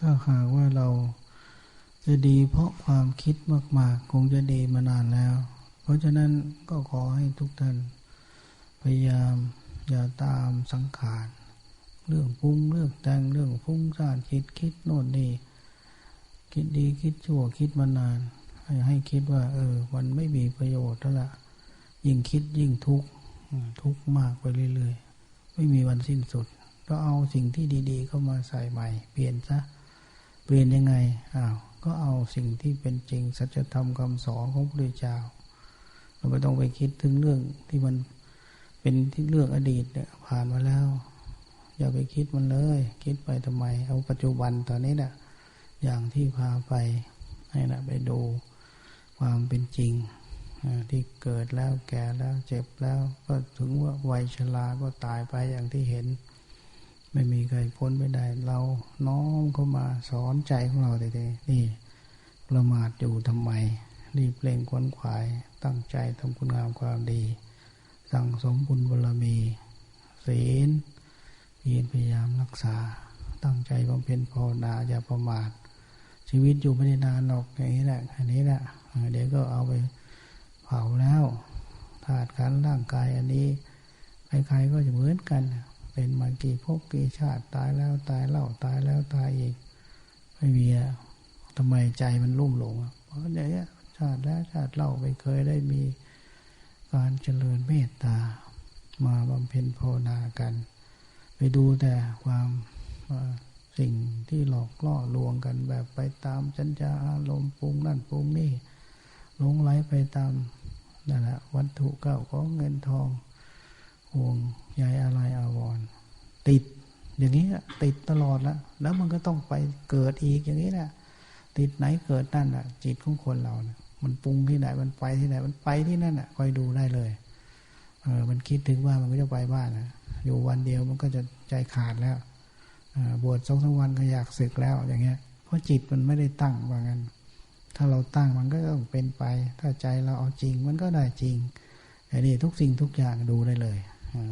ถ้าหากว่าเราจะดีเพราะความคิดมาก ๆ คงจะดีมานานแล้ว เพราะฉะนั้นก็ขอให้ทุกท่านพยายามอย่าตามสังขารเรื่องปรุงเรื่องแต่งเรื่องฟุ้งซ่านคิดคิดโน่นนี่คิดดีคิดชั่วคิดมานาน ให้ให้คิดว่า เออมันไม่มีประโยชน์แล้วละยิ่งคิดยิ่งทุกข์ทุกข์มากไปเรื่อยๆ ไม่มีวันสิ้นสุด ก็เอาสิ่งที่ดี ๆ เข้ามาใส่ใหม่ เปลี่ยนซะ เปลี่ยนยังไงอ้าวก็เอาสิ่งที่เป็นจริงสัจธรรมคำสอนของพระพุทธเจ้า เราไม่ต้องไปคิดถึงเรื่องที่มันเป็นที่เรื่องอดีตเนี่ยผ่านมาแล้ว อย่าไปคิดมันเลย คิดไปทำไม เอาปัจจุบันตอนนี้นะ่ะอย่างที่พาไปให้นะไปดูความเป็นจริงที่เกิดแล้วแก่แล้วเจ็บแล้ว ก็ถึงว่าวัยชราก็ตายไปอย่างที่เห็น ไม่มีใครพ้นไม่ได้ เราน้อมเข้ามาสอนใจของเราเด็ๆนี่ ประมาทอยู่ทำไม รีบเร่งควนขวาย ตั้งใจทำคุณงามความดี สั่งสมบุญบารมี ศีลเพียรพยายามรักษา ตั้งใจบำเพ็ญภาวนาอย่าประมาท ชีวิตอยู่ไม่ได้นานหรอกอย่างนี้แหละอันนี้แหละเดี๋ยวก็เอาไปเผาแล้วธาตุขันร่างกายอันนี้ ใครๆก็จะเหมือนกัน เป็นมากี่ภพกี่ชาติตายแล้วตายเล่าตายแล้วตายอีก ไม่มีอะทำไมใจมันรุ่มหลงเพราะเนี้ยชาติแล้วชาติเล่าไม่เคยได้มีการเจริญเมตตา มาบำเพ็ญภาวนากัน ไปดูแต่ความสิ่งที่หลอกล่อลวงกันแบบไปตามจัญญาอารมณ์ปรุงนั่นปรุงนี่หลงไหลไปตามนั่นแหละวัตถุเก้าของเงินทองห่วง ใยอะไรอาวรติดอย่างนี้ติดตลอดแล้วแล้วมันก็ต้องไปเกิดอีกอย่างนี้แหละติดไหนเกิดนั่นอะจิตของคนเราเนี่ยมันปรุงที่ไหนมันไปที่ไหนมันไปที่นั่นอะคอยดูได้เลยเออมันคิดถึงว่ามันก็จะไปบ้านนะอยู่วันเดียวมันก็จะใจขาดแล้วบวชสองสามวันก็อยากศึกแล้วอย่างเงี้ย เพราะจิตมันไม่ได้ตั้งว่างั้น ถ้าเราตั้งมันก็ต้องเป็นไป ถ้าใจเราเอาจริงมันก็ได้จริงแต่นี่ทุกสิ่งทุกอย่างดูได้เลย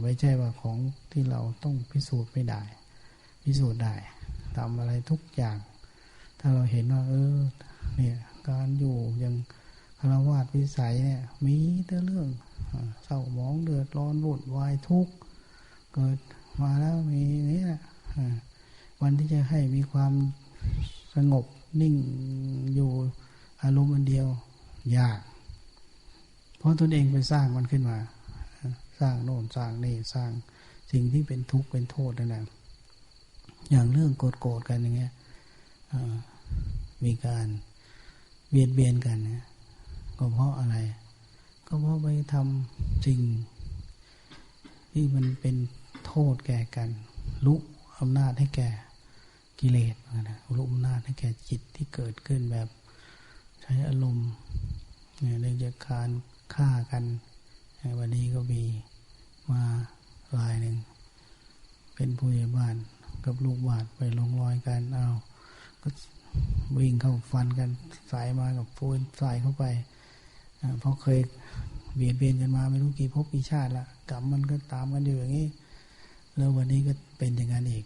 ไม่ใช่ว่าของที่เราต้องพิสูจน์ไม่ได้ พิสูจน์ได้ทำอะไรทุกอย่าง ถ้าเราเห็นว่า เออ เนี่ยการอยู่อย่างคารวาสวิสัยเนี่ย มีแต่เรื่องเศร้าหมองเดือดร้อนวุ่นวายทุกข์เกิดมาแล้วมีนี่แหละวันที่จะให้มีความสงบนิ่งอยู่อารมณ์อันเดียวยาก เพราะตนเองไปสร้างมันขึ้นมา สร้างโน่นสร้างนี่สร้างสิ่งที่เป็นทุกข์เป็นโทษนั่นแหละอย่างเรื่องโกรธกันอย่างเงี้ยมีการเบียดเบียนกันนะก็เพราะอะไร ก็เพราะไปทำสิ่งที่มันเป็นโทษแก่กันลุกอำนาจให้แก่กิเลสนะลุกอำนาจให้แก่จิตที่เกิดขึ้นแบบ ใช้อารมณ์เนี่ยเรื่องจากการฆ่ากัน วันนี้ก็มีมารายหนึ่ง เป็นผู้ใหญ่บ้านกับลูกบ้าดไปลงรอยกันเอาก็วิ่งเข้าฟันกันสายมากับฟูนสายเข้าไปเพราะเคยเบียดเบียนกันมาไม่รู้กี่ภพกี่ชาติละกรรมมันก็ตามกันอยู่อย่างนี้ แล้ววันนี้ก็เป็นอย่างนั้นอีก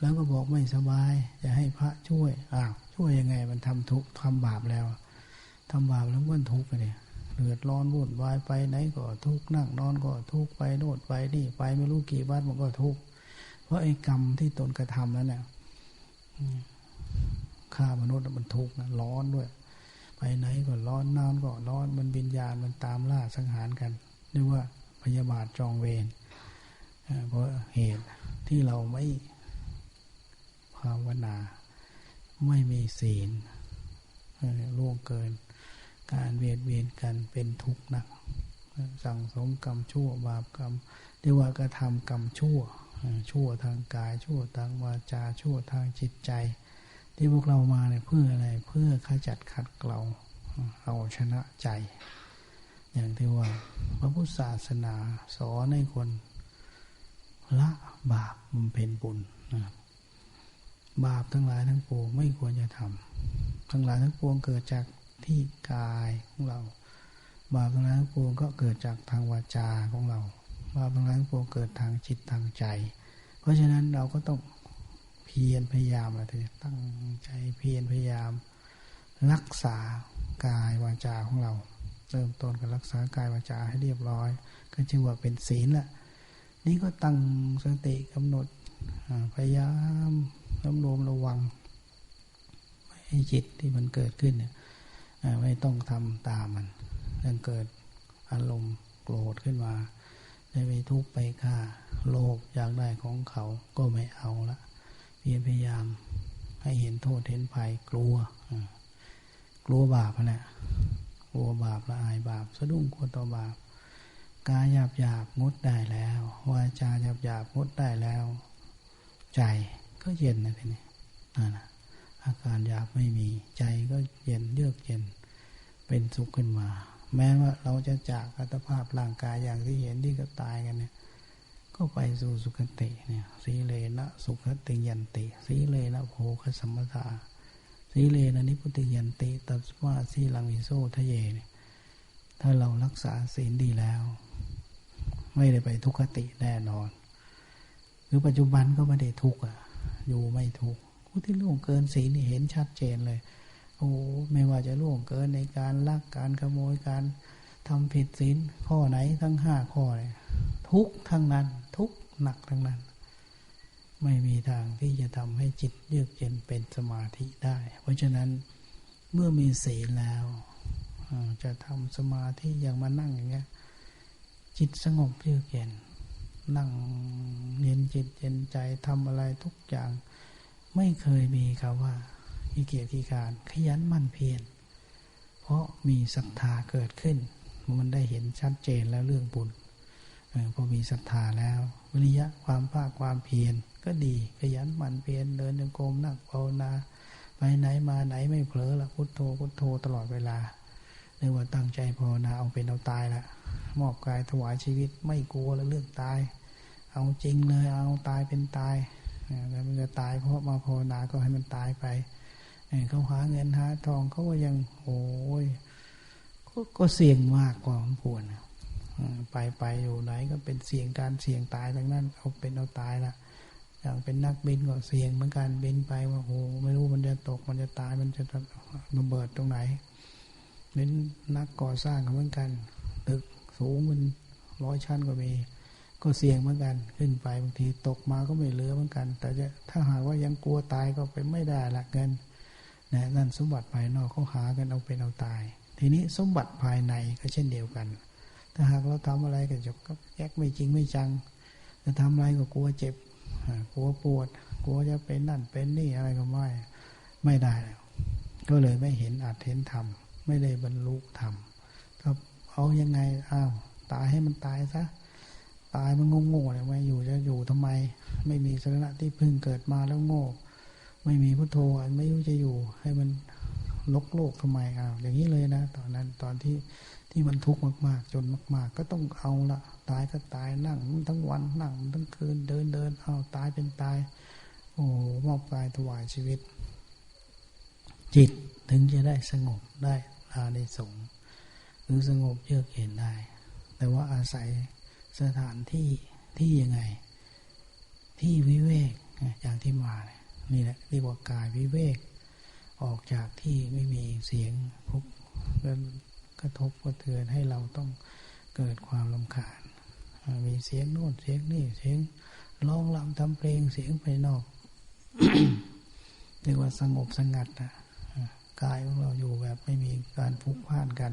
แล้วก็บอกไม่สบายจะให้พระช่วยอ้าวช่วยยังไงมันทำทุกทำบาปแล้วทำบาปแล้วมันทุกข์ไปเนี่ย เดือดร้อนวุ่นวายไปไหนก็ทุกข์นั่งนอนก็ทุกข์ไปโน่นไปนี่ไปไม่รู้กี่บ้านมันก็ทุกข์เพราะไอ้กรรมที่ตนกระทำนั้นเนี่ยฆ่ามนุษย์มันทุกข์นะร้อนด้วย ไปไหนก็ร้อนนอนก็ร้อนมันวิญญาณมันตามล่าสังหารกันเรียกว่าพยาบาทจองเวรเพราะเหตุที่เราไม่ภาวนา ไม่มีศีลล่วงเกิน การเวียนเวียนกันเป็นทุกข์หนัก สั่งสมกรรมชั่วบาปกรรมเรียกว่ากระทำกรรมชั่ว ชั่วทางกาย ชั่วทางวาจา ชั่วทางจิตใจ ที่พวกเรามาเนี่ยเพื่ออะไรเพื่อขจัดขัดเกลาเอาชนะใจ อย่างที่ว่าพระพุทธศาสนาสอนให้คนละบาปมันเป็นบุญบาปทั้งหลายทั้งปวงไม่ควรจะทำทั้งหลายทั้งปวงเกิดจาก ที่กายของเรา บาปทั้งหลายทั้งปวงก็เกิดจากทางวาจาของเรา บาปทั้งหลายทั้งปวงเกิดทางจิตทางใจ เพราะฉะนั้นเราก็ต้องเพียรพยายามอะไรตั้งใจเพียรพยายาม รักษากายวาจาของเราเริ่มต้นกับรักษากายวาจาให้เรียบร้อย ก็ชื่อว่าเป็นศีลละนี่ก็ตั้งสติกำหนดพยายามรำรวมระวังให้จิตที่มันเกิดขึ้นเนี่ย ไม่ต้องทำตามมันยังเกิดอารมณ์โกรธขึ้นมาได้ไปทุกข์ไปฆ่า โลภอยากได้ของเขาก็ไม่เอาละเพียรพยายามให้เห็นโทษเห็นภัยกลัว กลัวบาปนะกลัวบาปละอายบาป สะดุ้งกลัวต่อบาป กายหยาบหยาบงดได้แล้ววาจาหยาบหยาบงดได้แล้ว ใจก็เย็นนะทีนี้นั่นนะ อาการหยาบไม่มีใจก็เย็นเยือกเย็น เป็นสุขขึ้นมา แม้ว่าเราจะจากอัตภาพร่างกายอย่างที่เห็นที่ก็ตายกันเนี่ยก็ไปสู่สุคติเนี่ยสีเลนะสุขติยันติสีเลนะโภคสัมมตาสีเลนะนิพุติยันติตัสมาสีลังวิโซทะเยเนี่ยถ้าเรารักษาศีลดีแล้ว ไม่ได้ไปทุกขติแน่นอน หรือปัจจุบันก็ไม่ได้ทุกข์อะ อยู่ไม่ทุกข์ ผู้ที่ล่วงเกินศีลนี่เห็นชัดเจนเลย โอ้ไม่ว่าจะล่วงเกินในการลักการขโมยการทำผิดศีลข้อไหนทั้งห้าข้อเลยทุกทั้งนั้น ทุกหนักทั้งนั้น ไม่มีทางที่จะทำให้จิตเยือกเย็นเป็นสมาธิได้ เพราะฉะนั้นเมื่อมีศีลแล้วจะทำสมาธิอย่างมานั่งอย่างเงี้ยจิตสงบเยือกเย็น นั่งเย็นจิตเย็นใจทำอะไรทุกอย่าง ไม่เคยมีคำว่าขี้เกียจขี้การขยันมั่นเพียรเพราะมีศรัทธาเกิดขึ้น มันได้เห็นชัดเจนแล้วเรื่องบุญพอมีศรัทธาแล้ววิริยะความภาคความเพียรก็ดีขยันหมั่นเพียรเดินจงกรมนั่งภาวนาไปไหนมาไหนไม่เผลอละพุทโธพุทโธตลอดเวลาเรียกว่าตั้งใจภาวนาเอาเป็นเอาตายละมอบกายถวายชีวิตไม่กลัวแล้วเรื่องตาย เอาจริงเลยเอาตายเป็นตาย แล้วมันจะตายเพราะมาภาวนาก็ให้มันตายไปเขาหาเงินหาทองเขาก็ยังโอ้ยก็เสี่ยงมากกว่าผวนไปไปอยู่ไหนก็เป็นเสี่ยงการเสี่ยงตายทั้งนั้นเอาเป็นเอาตายละอย่างเป็นนักบินก็เสี่ยงเหมือนกันบินไปว่าโอ้ไม่รู้มันจะตกมันจะตายมันจะระเบิดตรงไหนเป็นนักก่อสร้างเหมือนกันตึกสูงมันร้อยชั้นก็มี ก็เสี่ยงเหมือนกัน ขึ้นไปบางทีตกมาก็ไม่เหลือเหมือนกัน แต่จะถ้าหากว่ายังกลัวตายก็ไปไม่ได้ละเงินนะนั่นสมบัติภายนอกเขาหากันเอาเป็นเอาตาย ทีนี้สมบัติภายในก็เช่นเดียวกัน ถ้าหากเราทำอะไรก็จะก็แยกไม่จริงไม่จังจะทำอะไรก็กลัวเจ็บกลัวปวดกลัวจะเป็นนั่นเป็นนี่อะไรก็ไม่ไม่ได้แล้วก็เลยไม่เห็นอาจเห็นธรรมไม่ได้บรรลุธรรมก็เอายังไงอ้าวตายให้มันตายซะ ตายมันงงๆเนี่ยไม่อยู่จะอยู่ทำไม ไม่มีสาระที่พึ่งเกิดมาแล้วโง่ ไม่มีพุทโธไม่รู้จะอยู่ ให้มันลกโลกทำไมอ้าวอย่างนี้เลยนะ ตอนนั้นตอนที่ที่มันทุกข์มาก ๆ จนมาก ๆ ก็ต้องเอาละตายก็ตายนั่งทั้งวันนั่งทั้งคืนเดินเดินเอาตายเป็นตาย โอ้มอบกายถวายชีวิต จิตถึงจะได้สงบได้อาในสงหรือสงบเยือกเย็นได้ แต่ว่าอาศัย สถานที่ที่ยังไง ที่วิเวกอย่างที่มานี่แหละเรียกว่ากายวิเวก ออกจากที่ไม่มีเสียงพุกกระทบกระเทือนให้เราต้องเกิดความลำคาญมีเสียงโน่นเสียงนี่เสียงร้องรำทำเพลงเสียงภายนอกเรียกว่าสงบสงัดนะกายของเราอยู่แบบไม่มีการพุกพ่านกัน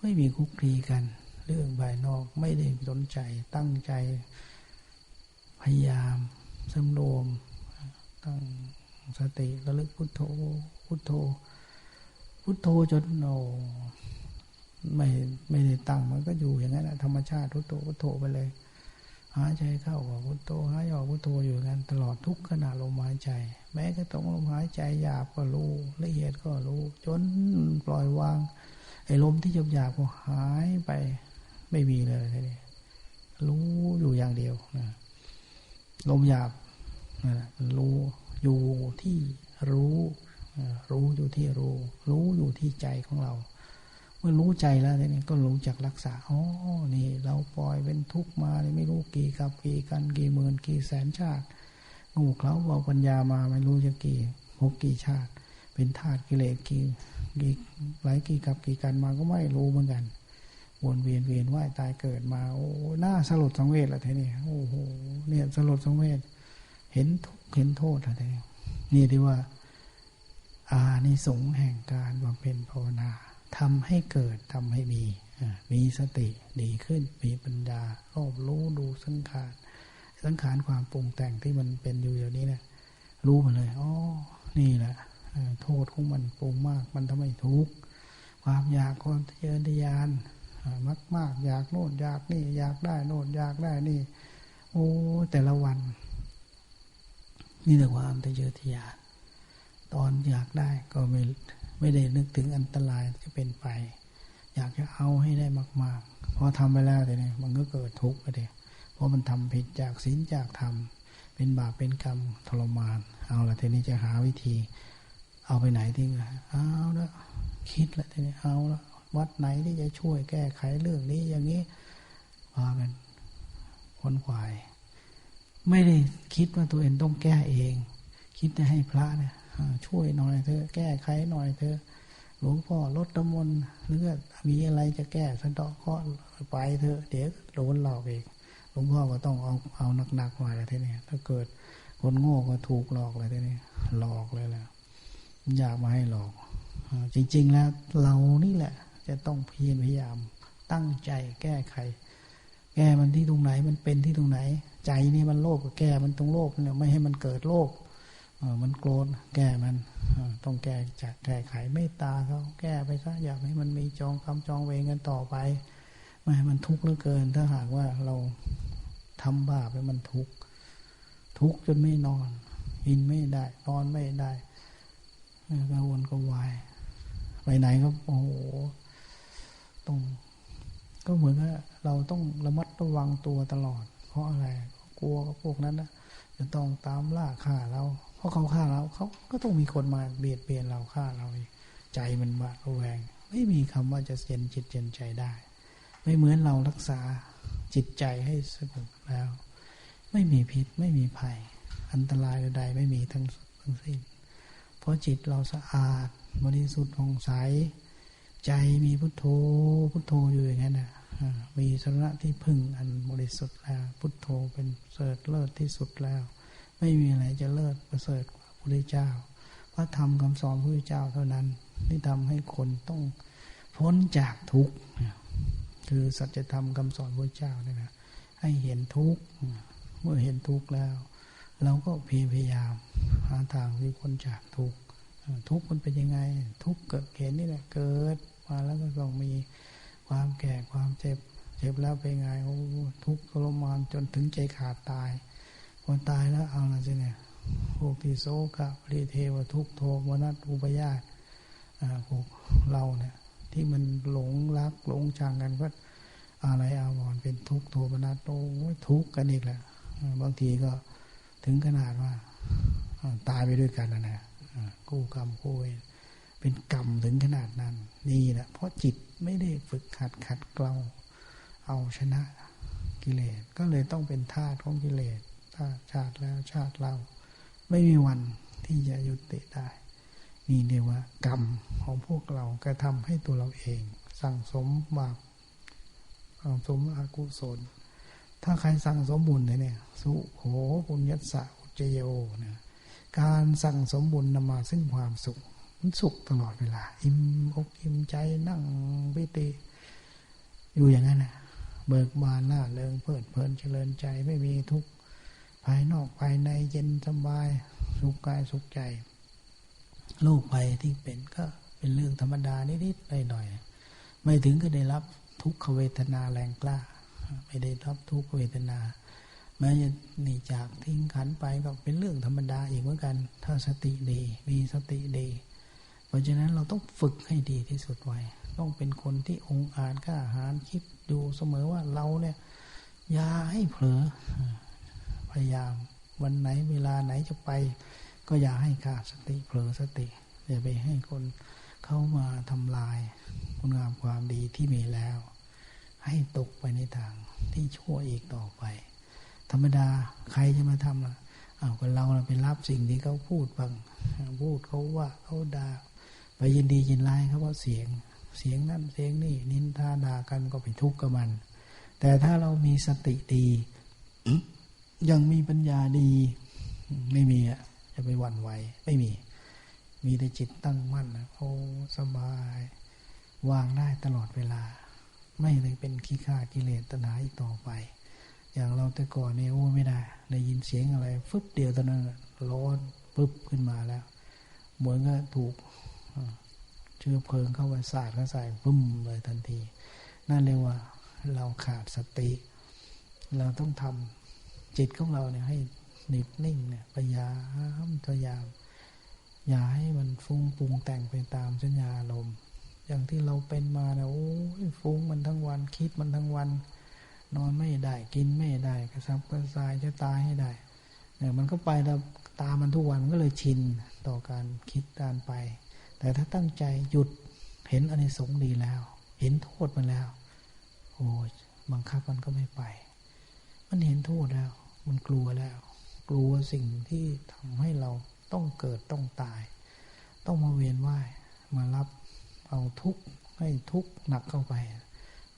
ไม่มีคุกคีกัน เรื่องภายนอกไม่ได้สนใจตั้งใจ พยายามสำรวม ตั้งสติระลึกพุทโธ พุทโธ พุทโธจนโนไม่ไม่ได้ตั้งมันก็อยู่อย่างนั้นธรรมชาติพุทโธพุทโธไปเลยหายใจเข้าก็พุทโธหายออกพุทโธอยู่กันตลอดทุกขณะลมหายใจ แม้ก็ต้องลมหายใจหยาบก็รู้ละเอียดก็รู้ จนปล่อยวางไอ้ลมที่หยาบหยาบก็หายไป ไม่มีเลยทีรู้อยู่อย่างเดียวนะลมหยาบนะรู้อยู่ที่รู้รู้อยู่ที่รู้ รู้อยู่ที่ใจของเรา เมื่อรู้ใจแล้วนี่ก็รู้จักรักษาอ๋อนี่ เราปล่อยเป็นทุกข์มาไม่รู้กี่กับกี่กันกี่หมื่นกี่แสนชาติงูเขาเอาปัญญามาไม่รู้จะกี่หกกี่ชาติ เป็นธาตุกิเลสกี่กี่หลายกี่กับกี่กันมาก็ไม่รู้เหมือนกัน วนเวียนเวียนว่ายตายเกิดมา โอ้หน้าสลดสังเวชละทีนี้โอ้โหเนี่ยสลดสังเวชเห็นทุกเห็นโทษละทีนี้นี่ที่ว่า อานิสงส์แห่งการบำเพ็ญภาวนาทำให้เกิดทำให้มีมีสติดีขึ้น มีปัญญารอบรู้ดูสังขารสังขารความปรุงแต่งที่มันเป็นอยู่อย่างนี้เนะรู้มาเลยอ๋อนี่แหละโทษของมันปรุงมาก มันทำให้ทุกข์ความอยากความทะเยอทะยาน มากมากอยากโน่นอยากนี่ อยากได้โน่นอยากได้นี่ โอ้ แต่ละวัน นี่แต่ความทะเยอทะยานตอนอยากได้ก็ไม่ไม่ได้นึกถึงอันตรายที่เป็นไป อยากจะเอาให้ได้มาก ๆ พอทำไปแล้วแต่เนี่ยมันก็เกิดทุกข์ไปเดียเพราะมันทำผิดจากศีลจากธรรมเป็นบาปเป็นกรรมทรมาน เอาละทีนี้จะหาวิธี เอาไปไหนทิ้งละเอาละคิดละทีนี้เอาละ วัดไหนที่จะช่วยแก้ไขเรื่องนี้อย่างนี้พากันคนขวาย ไม่ได้คิดว่าตัวเองต้องแก้เอง คิดจะให้พระเนี่ยช่วยหน่อยเธอแก้ไขหน่อยเธอหลวงพ่อลดตมนหรือมีอะไรจะแก้สะดอกก็ไปเถอะเดี๋ยวโดนหลอกเองหลวงพ่อก็ต้องเอาเอาหนักๆหน่อยละทีนี้ถ้าเกิดคนโง่ก็ถูกหลอกเลยทีนี้หลอกเลยแหละอยากมาให้หลอก จริง ๆ แล้วเรานี่แหละ จะต้องเพียรพยายาม ตั้งใจแก้ไข แก้มันที่ตรงไหนมันเป็นที่ตรงไหน ใจนี่มันโลภก็แก้มันตรงโลภเนี่ยไม่ให้มันเกิดโลภมันโกรธแก้มันต้องแก้จากแก้ไขไม่ตาเขาแก้ไปซะอยากให้มันมีจองคำจองเวงกันต่อไปไม่ให้มันทุกข์เหลือเกิน ถ้าหากว่าเราทำบาปแล้วมันทุกข์ทุกข์จนไม่นอนกินไม่ได้ นอนไม่ได้กังวลก็วาย ไปไหนก็โอ้โห ต้องก็เหมือนว่าเราต้องระมัดระวังตัวตลอด เพราะอะไรกลัวพวกนั้นนะจะต้องตามล่าฆ่าเรา เพราะเขาฆ่าเราเขาก็ต้องมีคนมาเบียดเบียนเราฆ่าเราใจมันบาดระแวง ไม่มีคำว่าจะเย็นจิตเย็นใจได้ ไม่เหมือนเรารักษาจิตใจให้สงบแล้ว ไม่มีพิษไม่มีภัย อันตรายใดๆไม่มีทั้งทั้งสิ้นเพราะจิตเราสะอาดบริสุทธิ์ผ่องใส ใจมีพุทโธ พุทโธอยู่อย่างนั้นนะมีสระที่พึ่งอันบริสุทธิ์แล้ว พุทโธเป็นเสริฐเลิศที่สุดแล้ว ไม่มีอะไรจะเลิศประเสริฐกว่าพระพุทธเจ้าพระธรรมคำสอนพระพุทธเจ้าเท่านั้นที่ทำให้คนต้องพ้นจากทุกข์คือสัจธรรมคำสอนพระเจ้าเนี่ยนะให้เห็นทุกข์เมื่อเห็นทุกข์แล้ว เราก็พยายามหาทางที่พ้นจากทุกข์ทุกข์มันเป็นยังไง ทุกข์เกิดเห็นนี่แหละเกิด มาแล้วก็ต้องมีความแก่ความเจ็บ เจ็บแล้วเป็นไงโอ้ทุกข์ทรมานจนถึงใจขาดตายคนตายแล้วเอาอะไรเนี่ยพวกที่โศกะปริเทวทุกโทมนัสอุปยาตพวกเราเนี่ย ที่มันหลงรักหลงชังกันก็อะไรอาวรเป็นทุกโทมนัสโอ้ทุกข์กันอีกแหละบางทีก็ถึงขนาดว่า ตายไปด้วยกันนะนะกู้กรรมกู้เวร เป็นกรรมถึงขนาดนั้น นี่แหละเพราะจิตไม่ได้ฝึกขัดขัดเกลาเอาชนะกิเลสก็เลยต้องเป็นทาสของกิเลสถ้าชาติแล้วชาติเราไม่มีวันที่จะยุติได้นี่เรียกว่ากรรมของพวกเรากระทำให้ตัวเราเอง สั่งสมบาปสั่งสมอกุศล ถ้าใครสั่งสมบุญเนี่ย สุโขปุญญสะอุจโยเนี่ยการสั่งสมบุญนำมาซึ่งความสุข มันสุขตลอดเวลา อิ่มอกอิ่มใจนั่งพิติอยู่อย่างนั้นนะเบิกบานล่าเริงเพลิดเพลินเจริญใจไม่มีทุกข์ภายนอกภายในเย็นสบาย สุขกายสุขใจโรคภัยที่เป็นก็เป็นเรื่องธรรมดานิดๆหน่อยๆไม่ถึงก็ได้รับทุกขเวทนาแรงกล้า ไม่ได้รับทุกขเวทนาแม้จะหนีจากทิ้งขันไปก็เป็นเรื่องธรรมดาอีกเหมือนกัน ถ้าสติดี มีสติดี เพราะฉะนั้นเราต้องฝึกให้ดีที่สุดไว้ ต้องเป็นคนที่องอาจกล้าหาญคิดดูเสมอว่าเราเนี่ยอย่าให้เผลอพยายาม วันไหนเวลาไหนจะไป ก็อย่าให้ขาดสติเผลอสติอย่าไปให้คนเข้ามาทำลายคุณงามความดีที่มีแล้ว ให้ตกไปในทางที่ชั่วอีกต่อไป ธรรมดาใครจะมาทำล่ะอเอาก็เราไปรับสิ่งที่เขาพูดบ้างพูดเขาว่าเขาด่า ไปยินดียินร้ายเขาเพราะเสียง เสียงนั่นเสียงนี่นินทาด่ากันก็ไปทุกข์กับมัน แต่ถ้าเรามีสติดียังมีปัญญาดี ไม่มีอะจะไปหวั่นไหวไม่มี มีแต่จิตตั้งมั่นโอ้สบาย วางได้ตลอดเวลา ไม่เลยเป็นขี้ข้ากิเลสตัณหาอีกต่อไป อย่างเราแต่ก่อนเนี่ยโอ้ไม่ได้ได้ยินเสียงอะไร ฟึบเดียวตอนนั้นร้อนปึ๊บขึ้นมาแล้ว เหมือนก็ถูก เชื้อเพลิงเข้าไปสาดเข้าใส่ปุ้มเลยทันที นั่นเรียกว่าเราขาดสติ เราต้องทำจิตของเราเนี่ยให้นิบนิ่งเนี่ยพยายามพยายาม อย่าให้มันฟุ้งปรุงแต่งไปตามสัญญาลมอย่างที่เราเป็นมาเนี่ยโอ้ยฟุ้งมันทั้งวันคิดมันทั้งวัน นอนไม่ได้กินไม่ได้กระซับกระซายจะตายให้ได้เนี่ยมันก็ไปตามมันทุกวันมันก็เลยชินต่อการคิดการไป แต่ถ้าตั้งใจหยุดเห็นอนิสงส์ดีแล้ว เห็นโทษมันแล้ว โอ้บังคับมันก็ไม่ไป มันเห็นโทษแล้ว มันกลัวแล้ว กลัวสิ่งที่ทำให้เราต้องเกิดต้องตาย ต้องมาเวียนว่าย มารับเอาทุกข์ให้ทุกข์หนักเข้าไป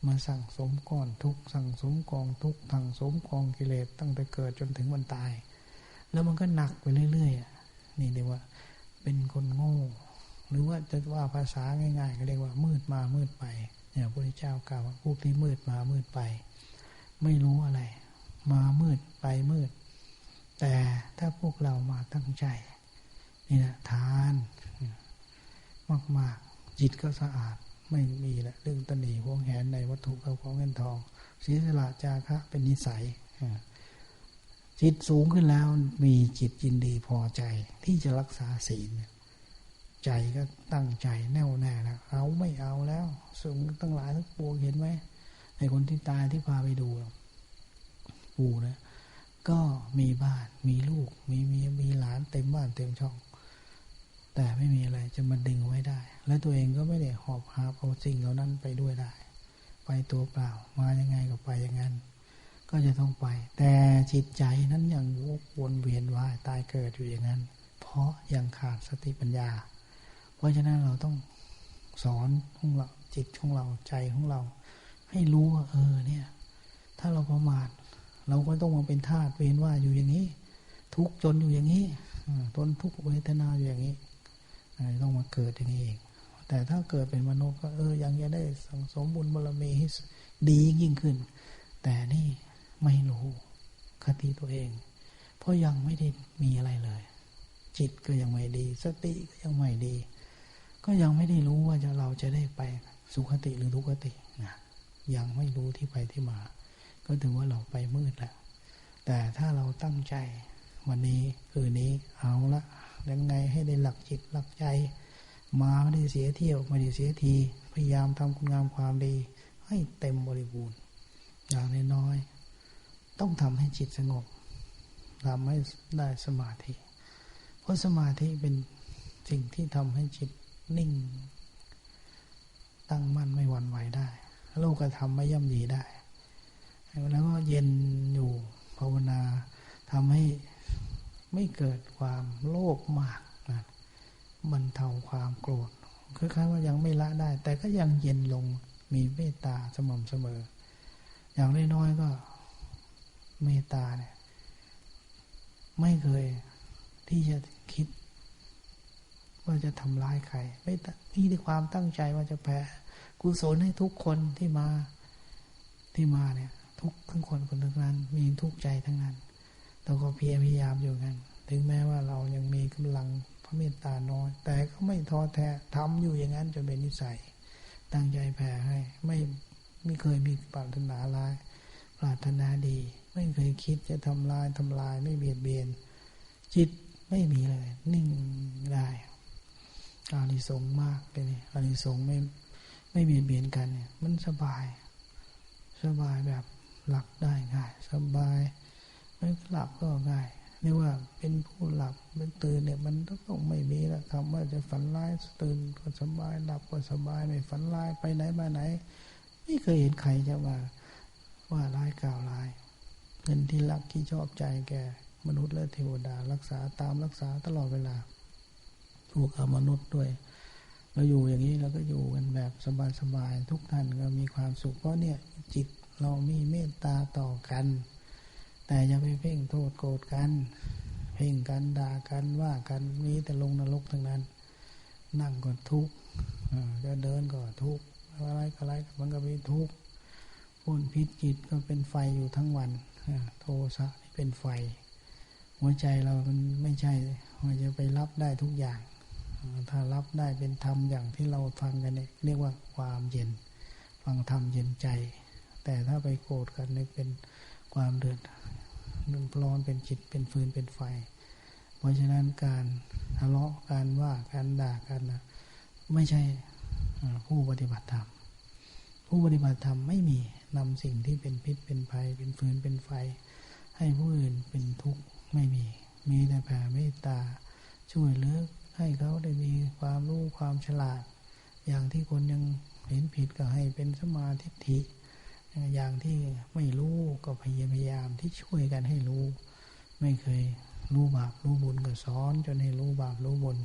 มาสั่งสมก้อนทุกข์สั่งสมกองทุกข์สั่งสมกองกิเลสตั้งแต่เกิดจนถึงวันตาย แล้วมันก็หนักไปเรื่อยๆนี่เรียกว่า เป็นคนโง่ หรือว่าจะว่าภาษาง่ายๆ ก็เรียกว่ามืดมามืดไปเนี่ยพระพุทธเจ้ากล่าวว่าพวกที่มืดมามืดไป ไม่รู้อะไร มามืดไปมืด แต่ถ้าพวกเรามาตั้งใจนี่นะทาน มากๆ จิตก็สะอาดไม่มีละเรื่องตนีพวงแหนในวัตถุเขาของเงินทองศีสละจาคะเป็นนิสัยจิตสูงขึ้นแล้วมีจิตยินดีพอใจที่จะรักษาศีล ใจก็ตั้งใจแน่วแน่แล้วเอาไม่เอาแล้วสูงตั้งหลายทั้งปวงเห็นไหมในคนที่ตายที่พาไปดูปู่นะก็มีบ้านมีลูก มีเมียมีหลานเต็มบ้านเต็มช่อง แต่ไม่มีอะไรจะมาดึงไว้ได้ และตัวเองก็ไม่ได้หอบหาเอาสิ่งเหล่านั้นไปด้วยได้ ไปตัวเปล่ามายังไงก็ไปอย่างนั้น ก็จะต้องไป แต่จิตใจนั้นยังวกวนเวียนว่ายตายเกิดอยู่อย่างนั้น เพราะยังขาดสติปัญญา เพราะฉะนั้นเราต้องสอนของเราจิตของเราใจของเรา ให้รู้ว่าเออเนี่ย ถ้าเราประมาทเราก็ต้องมาเป็นทาสเวียนว่าอยู่อย่างนี้ ทุกจนอยู่อย่างนี้ทนทุกเวทนาอยู่อย่างนี้ต้องมาเกิดอย่างนี้เองแต่ถ้าเกิดเป็นมนุษย์ก็เออยังจะได้สังสมบุญบารมีให้ดียิ่งขึ้น แต่นี่ไม่รู้คติตัวเอง เพราะยังไม่ได้มีอะไรเลย จิตก็ยังไม่ดี สติก็ยังไม่ดี ก็ยังไม่ได้รู้ว่าจะเราจะได้ไปสุขติหรือทุกตินะยังไม่รู้ที่ไปที่มา ก็ถือว่าเราไปมืดแล้ว แต่ถ้าเราตั้งใจวันนี้คืนนี้เอาละยังไงให้ได้หลักจิตหลักใจ มาไม่ได้เสียเที่ยวไม่ได้เสียที พยายามทำคุณงามความดี ให้เต็มบริบูรณ์ อย่างน้อยต้องทำให้จิตสงบทำให้ได้สมาธิ เพราะสมาธิเป็นสิ่งที่ทำให้จิต นิ่ง ตั้งมั่นไม่หวั่นไหวได้โลกธรรมไม่ย่ำหยีได้แล้วก็เย็นอยู่ภาวนาทำให้ไม่เกิดความโลภมากนะมันเทาความโกรธคล้ายๆว่ายังไม่ละได้ แต่ก็ยังเย็นลงมีเมตตาสม่ำเสมอ อย่างน้อยๆก็เมตตาเนี่ย ไม่เคยที่จะคิด ว่าจะทำร้ายใคร ไม่มีแต่ความตั้งใจว่าจะแผ่กุศลให้ทุกคนที่มาที่มาเนี่ย ทุกทั้งคนคนทั้งนั้น มีทุกใจทั้งนั้นเราก็เพียรพยายามอยู่กัน ถึงแม้ว่าเรายังมีกำลังพระเมตตาน้อย แต่ก็ไม่ท้อแท้ทำอยู่อย่างนั้นจนเป็นนิสัย ตั้งใจแผ่ให้ ไม่ไม่เคยมีปรารถนาร้ายปรารถนาดี ไม่เคยคิดจะทำลายทำลายไม่เบียดเบียน จิตไม่มีเลย นิ่งได้ อานิสงส์มากเลยนี่อานิสงส์ไม่ไม่เบียดเบียนกันเนี่ยมันสบาย สบายแบบหลับได้ง่าย สบายไม่หลับก็ง่ายเรียกว่าเป็นผู้หลับเป็นตื่นเนี่ยมันต้องไม่มีล้วคำว่าจะฝันร้ายตื่นก็สบายหลับก็สบายไม่ฝันร้ายไปไหนมาไหน ไม่เคยเห็นใครจะมาว่าร้ายกล่าวร้ายเป็นที่รักที่ชอบใจแกมนุษย์และเทวดา รักษาตามรักษาตลอดเวลา พวกอมนุษย์ด้วยเราอยู่อย่างนี้เราก็อยู่กันแบบสบายๆทุกท่านก็มีความสุขเพราะเนี่ยจิตเรามีเมตตาต่อกัน แต่อย่าไปเพ่งโทษโกรธกัน เพ่งกันด่ากันว่ากันมีแต่ลงนรกทั้งนั้น นั่งก็ทุกข์จะเดินก็ทุกข์อะไรก็อะไรมันก็มีทุกข์พ่นพิษจิตก็เป็นไฟอยู่ทั้งวันโทสะนี่เป็นไฟ หัวใจเรามันไม่ใช่ว่าจะไปรับได้ทุกอย่าง ถ้ารับได้เป็นธรรมอย่างที่เราฟังกันเนี่ยเรียกว่าความเย็น ฟังธรรมเย็นใจ แต่ถ้าไปโกรธกันนี่เป็นความเดือดเรื่องร้อนเป็นจิตเป็นฟืนเป็นไฟ เพราะฉะนั้นการทะเลาะการว่าการด่ากันนะไม่ใช่ผู้ปฏิบัติธรรม ผู้ปฏิบัติธรรมไม่มีนำสิ่งที่เป็นพิษเป็นภัย เป็นฟืนเป็นไฟ ให้ผู้อื่นเป็นทุกข์ไม่มี มีแต่แผ่เมตตาช่วยเหลือ ให้เขาได้มีความรู้ความฉลาด อย่างที่คนยังเห็นผิดก็ให้เป็นสมาธิฐิอย่างที่ไม่รู้ก็พยายามที่ช่วยกันให้รู้ ไม่เคยรู้บาปรู้บุญก็สอนจนให้รู้บาปรู้บุญ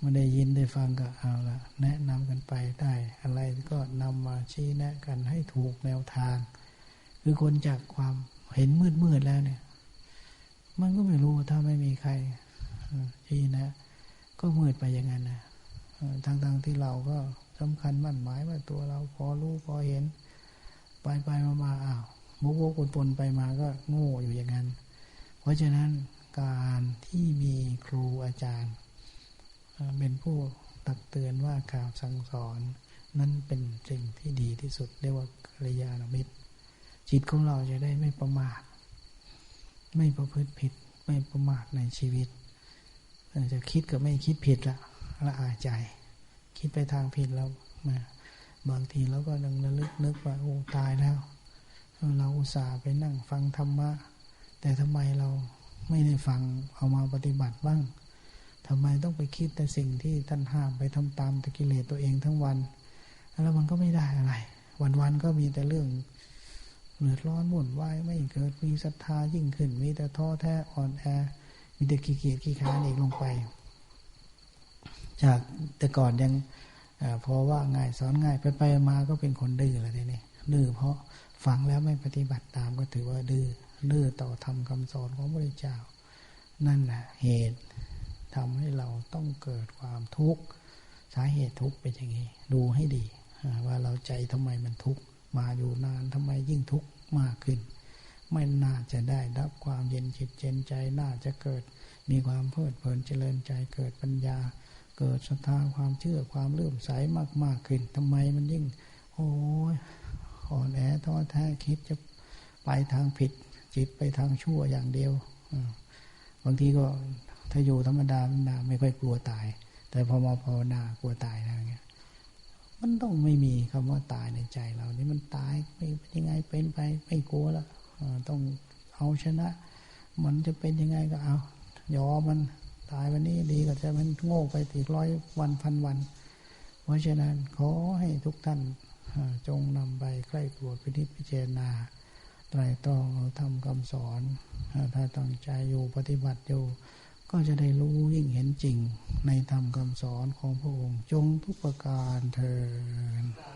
มาได้ยินได้ฟังก็เอาละแนะนำกันไปได้ อะไรก็นำมาชี้แนะกันให้ถูกแนวทาง คือคนจากความเห็นมืดมืดแล้วเนี่ย มันก็ไม่รู้ถ้าไม่มีใครชี้นะ ก็มืดไปอย่างนั้นนะทางทางที่เราก็สำคัญมั่นหมายว่าตัวเราพอรู้พอเห็น ไปไปมามาอ้าวมโกปนปนไปมาก็โง่อยู่อย่างนั้น เพราะฉะนั้นการที่มีครูอาจารย์ เป็นผู้ตักเตือนว่าข่าวสั่งสอนนั่นเป็นสิ่งที่ดีที่สุดเรียกว่ากัลยาณมิตร จิตของเราจะได้ไม่ประมาทไม่ประพฤติผิดไม่ประมาทในชีวิต จะคิดกับไม่คิดผิดละละอาใจ คิดไปทางผิดแล้วมาบางทีเราก็นึงระลึกนึกว่าโอ้ตายแล้ว เราอุตส่าห์ไปนั่งฟังธรรมะ แต่ทำไมเราไม่ได้ฟังเอามาปฏิบัติบ้างทำไมต้องไปคิดแต่สิ่งที่ท่านห้ามไปทำตามตะกิเลสตัวเองทั้งวัน แล้วมันก็ไม่ได้อะไร วันๆก็มีแต่เรื่องเดือดร้อนหมุนวายไม่เกิดมีศรัทธายิ่งขึ้นมีแต่ท้อแท้อ่อนแอ มีแต่ขี้เกียจขี้ค้านเองลงไป จากแต่ก่อนยังอพอว่าง่ายสอนง่ายไปไปมาก็เป็นคนดื้ออะไรนี่ดื้อเพราะฟังแล้วไม่ปฏิบัติตามก็ถือว่าดื้อดื้อต่อทำคำสอนของพระเจ้า นั่นแหละเหตุทำให้เราต้องเกิดความทุกข์สาเหตุทุกข์เป็นอย่างนี้ดูให้ดี ว่าเราใจทำไมมันทุกข์มาอยู่นานทำไมยิ่งทุกข์มากขึ้น ไม่น่าจะได้รับความเย็นจิตเย็นใจน่าจะเกิด มีความเพลิดเพลินเจริญใจเกิดปัญญา เกิดศรัทธาความเชื่อความเลื่อมใสมากมากขึ้นทำไมมันยิ่ง โอ้ยอ่อนแอท้อแท้คิดจะไปทางผิด จิตไปทางชั่วอย่างเดียวบางทีก็ถ้าอยู่ธรรมดาธรรมดาไม่ค่อยกลัวตาย แต่พอมาภาวนากลัวตายอะไรเงี้ยมันต้องไม่มีคำว่าตายในใจเรานี่มันตายไม่เป็นยังไงเป็นไปไม่กลัวและ ต้องเอาชนะ มันจะเป็นยังไงก็เอายอมมันตายวันนี้ดีกว่าจะมันโง่ไปอีกร้อยวันพันวัน เพราะฉะนั้นขอให้ทุกท่านจงนำไปใกล้ตัวพินิจพิจารณาไตรตรองเราทำคำสอน ถ้าตั้งใจอยู่ปฏิบัติอยู่ ก็จะได้รู้ยิ่งเห็นจริงในธรรมคำสอนของพระองค์จงทุกประการเถิด